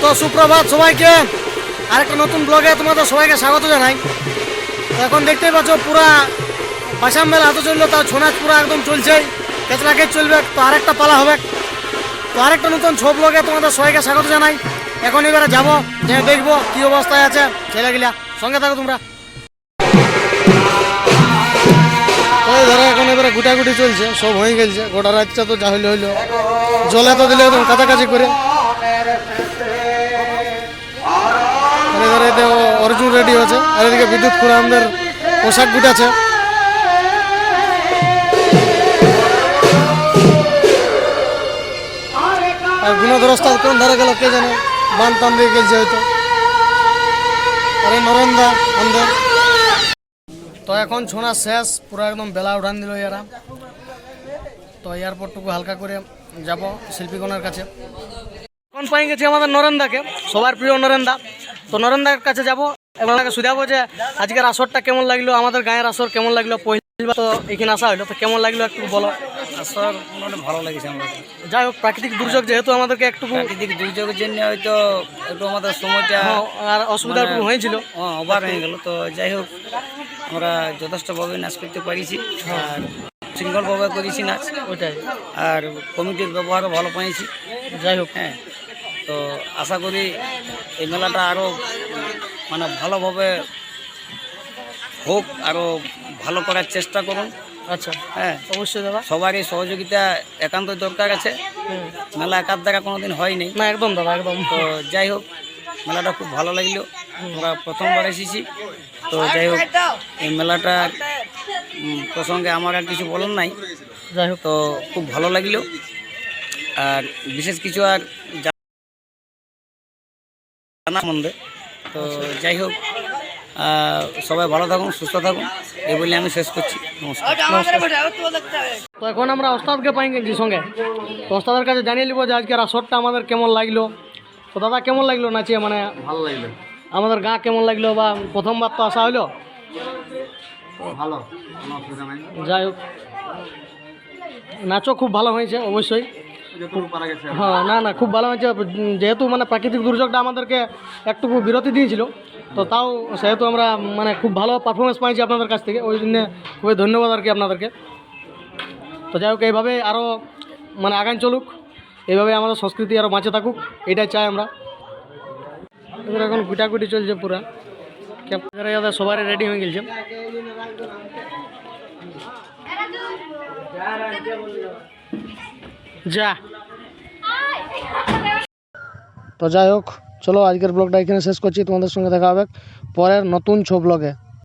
তো সুপ্রভাত সবাইকে। আরেকটা নতুন ব্লগে তোমাদের সবাইকে স্বাগত জানাই। এখন দেখতেই পাচ্ছ পুরা বাসাম মেলা হাতে চলল, তাও ছৌ নাচ পুরা একদম চলছে কেতলাকে চলবে, তো আরেকটা পালা হবে। তো আরেকটা নতুন ছৌ ব্লগে তোমাদের সবাইকে স্বাগত জানাই। এখন এবারে যাব যে দেখব কি অবস্থায় আছে ছেলেগুলা। সঙ্গে থাকো তোমরা। এখন এবারে গুটাগুটি চলছে, সব হয়ে গেছে। গোটা রাতটা তো যা হইল হইল। জলে তো দিলে একদম কাছাকাছি করে। আর এবারে অর্জুন রেডি হচ্ছে আর এদিকে বিদ্যুৎ পুরো আমাদের পোশাক গুটাছে আর গুণধর ওস্তাদ কোন ধারে গেল কে জানে? বান টান দিয়ে গেছে হয়তো। আরে নরেন্দা আমাদের তো এখন ছোনা শেষ, পুরো একদম বেলা উঠান দিল এরা তো এয়ারপোর্টটুকু হালকা করে যাব শিল্পীগণের কাছে। পাই গেছি আমাদের নরেন্দাকে সবার প্রিয় নরেন্দা। তো নরেন্দার কাছে যাব এবং তাকে শুধাবো যে আজকের আসরটা কেমন লাগল আমাদের গায়ের আসর কেমন লাগল পহিলা তো এখানে আসা হলো তো কেমন লাগল একটু বলো। আসর ভালো লেগেছে আমাদের যাই হোক প্রাকৃতিক দুর্যোগ যেহেতু আমাদেরকে একটু প্রাকৃতিক দুর্যোগের জন্য হয়তো একটু আমাদের সময়টা আর অসুবিধা একটু হয়েছিল। ওভার হয়ে গেল। তো যাই হোক আমরা যথেষ্টভাবে নাচ করতে পারিছি আর শৃঙ্খলভাবে করেছি নাচ। ওইটাই। আর কমিটির ব্যবহারও ভালো পেয়েছি যাই হোক। হ্যাঁ। তো আশা করি এই মেলাটা আরও মানে ভালোভাবে হোক আরও ভালো করার চেষ্টা করুন। আচ্ছা। হ্যাঁ। অবশ্যই দাদা। সবারই সহযোগিতা একান্ত দরকার আছে। মেলা একার দ্বারা কোনোদিন হয়নি। না একদম দাদা একদম। তো যাই হোক মেলাটা খুব ভালো লাগল। আমরা প্রথমবার এসেছি। তো যাই হোক এই মেলাটা প্রসঙ্গে আমার আর কিছু বলার নাই। যাই হোক। তো খুব ভালো লাগল। আর বিশেষ কিছু আর জানা সম্বন্ধে তো যাই হোক সবাই ভালো থাকুন সুস্থ থাকুন এই বলে আমি শেষ করছি। নমস্কার। তো এখন আমরা ওস্তাদকে পাই গেছি সঙ্গে। তো ওস্তাদের কাছে জানিয়ে নিব যে আজকের আসরটা আমাদের কেমন লাগল। তো দাদা কেমন লাগল নাচিয়ে? মানে ভালো লাগল। আমাদের গা কেমন লাগল বা প্রথমবার তো আসা হলো? ভালো যাই হোক নাচও খুব ভালো হয়েছে অবশ্যই। হ্যাঁ না না খুব ভালো হয়েছে। উম, যেহেতু মানে প্রাকৃতিক দুর্যোগটা আমাদেরকে একটু বিরতি দিয়েছিল তো তাও সেহেতু আমরা মানে খুব ভালো পারফরমেন্স পাইছি আপনাদের কাছ থেকে। ওই জন্য খুবই ধন্যবাদ আর কি আপনাদেরকে। তো যাই হোক এইভাবে আরও মানে আগান চলুক। এইভাবে আমাদের সংস্কৃতি আরও বাঁচে থাকুক এটাই চাই আমরা। এবার এখন গুটাগুটি চলছে পুরা। ক্যামেরা সবাই রেডি হয়ে গেছে। যা। তো যাই হোক, চলো আজকের ব্লগটা এখানে শেষ করছি, তোমাদের সঙ্গে দেখা হবে পরের নতুন ছো ব্লগে